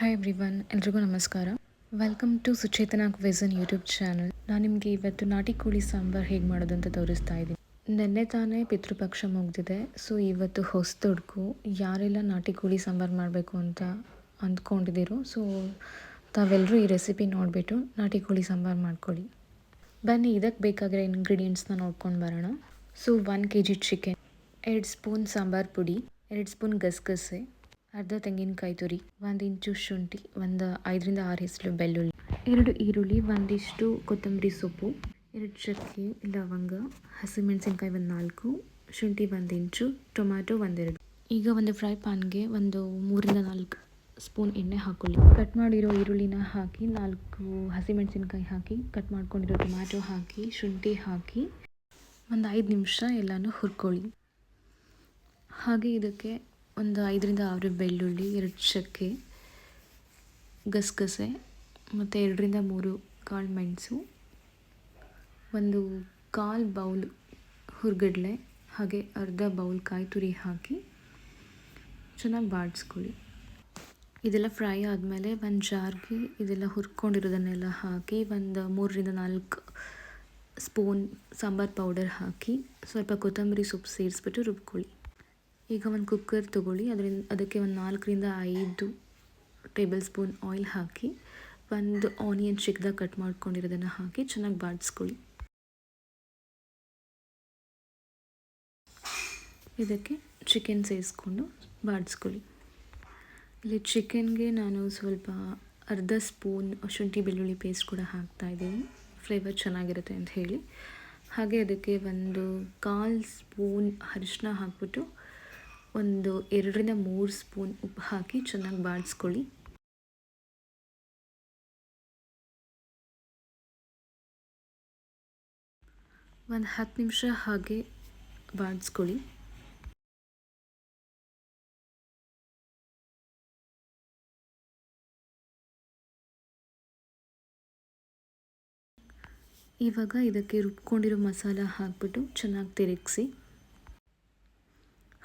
Hi everyone ಎಲ್ರಿಗೂ ನಮಸ್ಕಾರ. Welcome to Suchetana cuisine YouTube channel ನಾನು ನಿಮಗೆ ಇವತ್ತು ನಾಟಿ ಕೋಳಿ ಸಾಂಬಾರು ಹೇಗೆ ಮಾಡೋದು ಅಂತ ತೋರಿಸ್ತಾ ಇದ್ದೀನಿ. ನೆನ್ನೆ ತಾನೇ ಪಿತೃಪಕ್ಷ ಮುಗ್ದಿದೆ ಸೊ ಇವತ್ತು ಹೊಸದುಡ್ಕು ಯಾರೆಲ್ಲ ನಾಟಿ ಕೋಳಿ ಸಾಂಬಾರು ಮಾಡಬೇಕು ಅಂತ ಅಂದ್ಕೊಂಡಿದ್ದೀರೋ ಸೊ ತಾವೆಲ್ಲರೂ ಈ ರೆಸಿಪಿ ನೋಡಿಬಿಟ್ಟು ನಾಟಿ ಕೋಳಿ ಸಾಂಬಾರು ಮಾಡ್ಕೊಳ್ಳಿ. ಬನ್ನಿ ಇದಕ್ಕೆ ಬೇಕಾಗಿರೋ ಇಂಗ್ರೀಡಿಯೆಂಟ್ಸ್ನ ನೋಡ್ಕೊಂಡು ಬರೋಣ. So one K G chicken ಎರಡು ಸ್ಪೂನ್ ಸಾಂಬಾರು ಪುಡಿ, ಎರಡು ಸ್ಪೂನ್ ಗಸಗಸೆ ಅರ್ಧ ತೆಂಗಿನಕಾಯಿ ತುರಿ ಒಂದು ಇಂಚು ಶುಂಠಿ, ಒಂದು ಐದರಿಂದ ಆರು ಹೆಸರು ಬೆಳ್ಳುಳ್ಳಿ. ಎರಡು ಈರುಳ್ಳಿ, ಒಂದಿಷ್ಟು ಕೊತ್ತಂಬರಿ ಸೊಪ್ಪು, ಎರಡು ಚಕ್ಕೆ ಲವಂಗ ಹಸಿಮೆಣಸಿನ್ಕಾಯಿ ಒಂದು ನಾಲ್ಕು, ಶುಂಠಿ ಒಂದು ಇಂಚು ಟೊಮ್ಯಾಟೊ ಒಂದೆರಡು. ಈಗ ಒಂದು ಫ್ರೈ ಪ್ಯಾನ್ಗೆ ಒಂದು ಮೂರಿಂದ ನಾಲ್ಕು ಸ್ಪೂನ್ ಎಣ್ಣೆ ಹಾಕ್ಕೊಳ್ಳಿ ಕಟ್ ಮಾಡಿರೋ ಈರುಳ್ಳಿನ ಹಾಕಿ, ನಾಲ್ಕು ಹಸಿಮೆಣಸಿನ್ಕಾಯಿ ಹಾಕಿ, ಕಟ್ ಮಾಡ್ಕೊಂಡಿರೋ ಟೊಮ್ಯಾಟೊ ಹಾಕಿ, ಶುಂಠಿ ಹಾಕಿ, ಒಂದು ಐದು ನಿಮಿಷ ಎಲ್ಲನೂ ಹುರ್ಕೊಳ್ಳಿ. ಹಾಗೆ ಇದಕ್ಕೆ ಒಂದು ಐದರಿಂದ ಆರು ಬೆಳ್ಳುಳ್ಳಿ, ಎರಡು ಚಕ್ಕೆ, ಗಸಗಸೆ, ಮತ್ತು ಎರಡರಿಂದ ಮೂರು ಕಾಳು ಮೆಣಸು, ಒಂದು ಕಾಲು ಬೌಲ್ ಹುರ್ಗಡ್ಲೆ, ಹಾಗೆ ಅರ್ಧ ಬೌಲ್ ಕಾಯಿ ತುರಿ ಹಾಕಿ ಚೆನ್ನಾಗಿ ಬಾಡಿಸ್ಕೊಳ್ಳಿ. ಇದೆಲ್ಲ ಫ್ರೈ ಆದಮೇಲೆ ಒಂದು ಜಾರ್ಗೆ ಇದೆಲ್ಲ ಹುರ್ಕೊಂಡಿರೋದನ್ನೆಲ್ಲ ಹಾಕಿ ಒಂದು ಮೂರರಿಂದ ನಾಲ್ಕು ಸ್ಪೂನ್ ಸಾಂಬಾರು ಪೌಡರ್ ಹಾಕಿ ಸ್ವಲ್ಪ ಕೊತ್ತಂಬರಿ ಸೊಪ್ಪು ಸೇರಿಸ್ಬಿಟ್ಟು ರುಬ್ಕೊಳ್ಳಿ. ಈಗ ಒಂದು ಕುಕ್ಕರ್ ತೊಗೊಳ್ಳಿ. ಅದರಿಂದ, ಅದಕ್ಕೆ ಒಂದು ನಾಲ್ಕರಿಂದ ಐದು ಟೇಬಲ್ ಸ್ಪೂನ್ ಆಯಿಲ್ ಹಾಕಿ, ಒಂದು ಆನಿಯನ್ ಚಿಕ್ಕದಾಗಿ ಕಟ್ ಮಾಡ್ಕೊಂಡಿರೋದನ್ನು ಹಾಕಿ ಚೆನ್ನಾಗಿ ಬಾಡಿಸ್ಕೊಳ್ಳಿ. ಇದಕ್ಕೆ ಚಿಕನ್ ಸೇರಿಸ್ಕೊಂಡು ಬಾಡಿಸ್ಕೊಳ್ಳಿ. ಇಲ್ಲಿ ಚಿಕನ್ಗೆ ನಾನು ಸ್ವಲ್ಪ ಅರ್ಧ ಸ್ಪೂನ್ ಶುಂಠಿ ಬೆಳ್ಳುಳ್ಳಿ ಪೇಸ್ಟ್ ಕೂಡ ಹಾಕ್ತಾಯಿದ್ದೀನಿ ಫ್ಲೇವರ್ ಚೆನ್ನಾಗಿರುತ್ತೆ ಅಂತ ಹೇಳಿ. ಹಾಗೆ ಅದಕ್ಕೆ ಒಂದು ಕಾಲು ಸ್ಪೂನ್ ಅರಿಶಿನ ಹಾಕ್ಬಿಟ್ಟು ಒಂದು ಎರಡರಿಂದ ಮೂರು ಸ್ಪೂನ್ ಉಪ್ಪು ಹಾಕಿ ಚೆನ್ನಾಗಿ ಬಾಡಿಸ್ಕೊಳ್ಳಿ ಒಂದು ಹತ್ತು ನಿಮಿಷ ಹಾಗೆ ಬಾಡಿಸ್ಕೊಳ್ಳಿ ಇವಾಗ ಇದಕ್ಕೆ ರುಬ್ಕೊಂಡಿರೋ ಮಸಾಲ ಹಾಕ್ಬಿಟ್ಟು ಚೆನ್ನಾಗಿ ತಿರುಗಿಸಿ.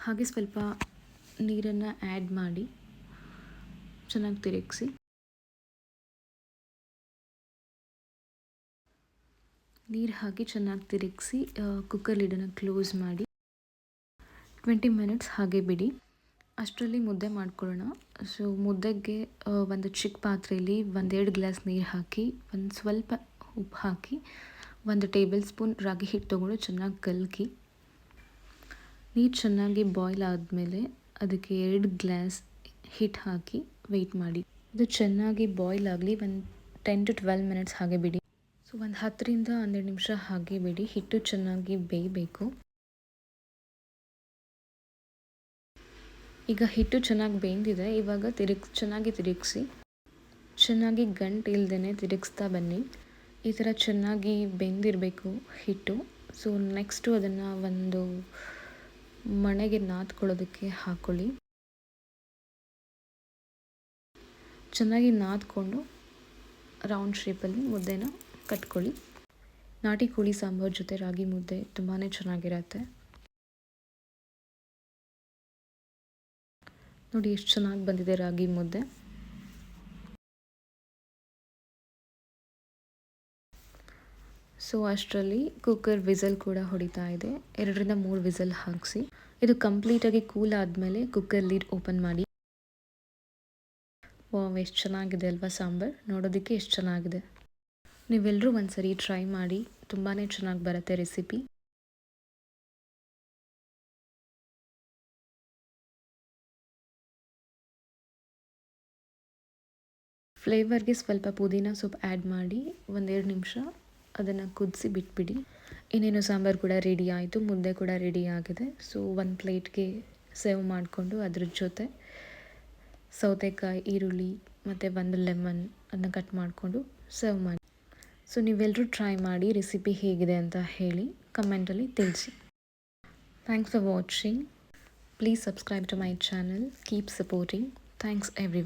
ಹಾಗೆ ಸ್ವಲ್ಪ ನೀರನ್ನು ಆ್ಯಡ್ ಮಾಡಿ ಚೆನ್ನಾಗಿ ತಿರುಗಿಸಿ. ನೀರು ಹಾಕಿ ಚೆನ್ನಾಗಿ ತಿರುಗಿಸಿ ಕುಕ್ಕರ್ ಲಿಡನ್ನು ಕ್ಲೋಸ್ ಮಾಡಿ. ಟ್ವೆಂಟಿ ಮಿನಿಟ್ಸ್ ಹಾಗೆ ಬಿಡಿ. ಅಷ್ಟರಲ್ಲಿ ಮುದ್ದೆ ಮಾಡ್ಕೊಳ್ಳೋಣ. ಸೊ ಮುದ್ದೆಗೆ ಒಂದು ಚಿಕ್ಕ ಪಾತ್ರೆಯಲ್ಲಿ ಒಂದೆರಡು ಗ್ಲಾಸ್ ನೀರು ಹಾಕಿ, ಒಂದು ಸ್ವಲ್ಪ ಉಪ್ಪು ಹಾಕಿ, ಒಂದು ಟೇಬಲ್ ಸ್ಪೂನ್ ರಾಗಿ ಹಿಟ್ಟು ತೊಗೊಂಡು ಚೆನ್ನಾಗಿ ಕಲಕಿ ನೀರು ಚೆನ್ನಾಗಿ ಬಾಯ್ಲ್ ಆದಮೇಲೆ ಅದಕ್ಕೆ ಎರಡು ಗ್ಲಾಸ್ ಹಿಟ್ಟು ಹಾಕಿ ವೆಯ್ಟ್ ಮಾಡಿ. ಇದು ಚೆನ್ನಾಗಿ ಬಾಯ್ಲ್ ಆಗಲಿ, ಒಂದು ಟೆನ್ ಟು ಟ್ವೆಲ್ ಮಿನಿಟ್ಸ್ ಹಾಗೆ ಬಿಡಿ. ಸೊ ಒಂದು ಹತ್ತರಿಂದ ಹನ್ನೆರಡು ನಿಮಿಷ ಹಾಗೆ ಬಿಡಿ. ಹಿಟ್ಟು ಚೆನ್ನಾಗಿ ಬೇಯಬೇಕು. ಈಗ ಹಿಟ್ಟು ಚೆನ್ನಾಗಿ ಬೇಯ್ದಿದೆ. ಇವಾಗ ತಿರುಗಿ, ಚೆನ್ನಾಗಿ ತಿರುಗಿಸಿ. ಚೆನ್ನಾಗಿ ಗಂಟು ಇಲ್ದೇ ತಿರುಗಿಸ್ತಾ ಬನ್ನಿ. ಈ ಥರ ಚೆನ್ನಾಗಿ ಬೆಂದಿರಬೇಕು ಹಿಟ್ಟು ಸೊ ನೆಕ್ಸ್ಟು ಅದನ್ನು ಒಂದು ಮಣೆಗೆ ನಾದ್ಕೊಳ್ಳೋದಕ್ಕೆ ಹಾಕ್ಕೊಳ್ಳಿ ಚೆನ್ನಾಗಿ ನಾದ್ಕೊಂಡು ರೌಂಡ್ ಶೇಪಲ್ಲಿ ಮುದ್ದೆನ ಕಟ್ಕೊಳ್ಳಿ. ನಾಟಿ ಕೋಳಿ ಸಾಂಬಾರು ಜೊತೆ ರಾಗಿ ಮುದ್ದೆ ತುಂಬಾ ಚೆನ್ನಾಗಿರತ್ತೆ. ನೋಡಿ, ಎಷ್ಟು ಚೆನ್ನಾಗಿ ಬಂದಿದೆ ರಾಗಿ ಮುದ್ದೆ. ಸೊ ಅಷ್ಟರಲ್ಲಿ ಕುಕ್ಕರ್ ವಿಸಲ್ ಕೂಡ ಹೊಡಿತಾ ಇದೆ ಎರಡರಿಂದ ಮೂರು ವಿಸಲ್ ಹಾಕಿಸಿ ಇದು ಕಂಪ್ಲೀಟಾಗಿ ಕೂಲ್ ಆದಮೇಲೆ ಕುಕ್ಕರ್ ಲೀಡ್ ಓಪನ್ ಮಾಡಿ ವಾವ್ ಎಷ್ಟು ಚೆನ್ನಾಗಿದೆ ಅಲ್ವಾ ಸಾಂಬಾರ್ ನೋಡೋದಕ್ಕೆ ಎಷ್ಟು ಚೆನ್ನಾಗಿದೆ ನೀವೆಲ್ಲರೂ ಒಂದ್ಸರಿ ಟ್ರೈ ಮಾಡಿ ತುಂಬಾ ಚೆನ್ನಾಗಿ ಬರುತ್ತೆ ರೆಸಿಪಿ ಫ್ಲೇವರ್ಗೆ ಸ್ವಲ್ಪ ಪುದೀನ ಸೊಪ್ಪು ಆ್ಯಡ್ ಮಾಡಿ ಒಂದೆರಡು ನಿಮಿಷ ಅದನ್ನು ಕುದಿಸಿ ಬಿಟ್ಬಿಡಿ. ಇನ್ನೇನು ಸಾಂಬಾರು ಕೂಡ ರೆಡಿ ಆಯಿತು, ಮುದ್ದೆ ಕೂಡ ರೆಡಿ ಆಗಿದೆ. ಸೊ ಒಂದು ಪ್ಲೇಟ್ಗೆ ಸೇವ್ ಮಾಡಿಕೊಂಡು ಅದ್ರ ಜೊತೆ ಸೌತೆಕಾಯಿ, ಈರುಳ್ಳಿ, ಮತ್ತು ಒಂದು ಲೆಮನ್ ಅದನ್ನ ಕಟ್ ಮಾಡಿಕೊಂಡು ಸರ್ವ್ ಮಾಡಿ. ಸೊ ನೀವೆಲ್ಲರೂ ಟ್ರೈ ಮಾಡಿ ರೆಸಿಪಿ ಹೇಗಿದೆ ಅಂತ ಹೇಳಿ ಕಮೆಂಟಲ್ಲಿ ತಿಳಿಸಿ. Thanks for watching please subscribe to my channel keep supporting thanks every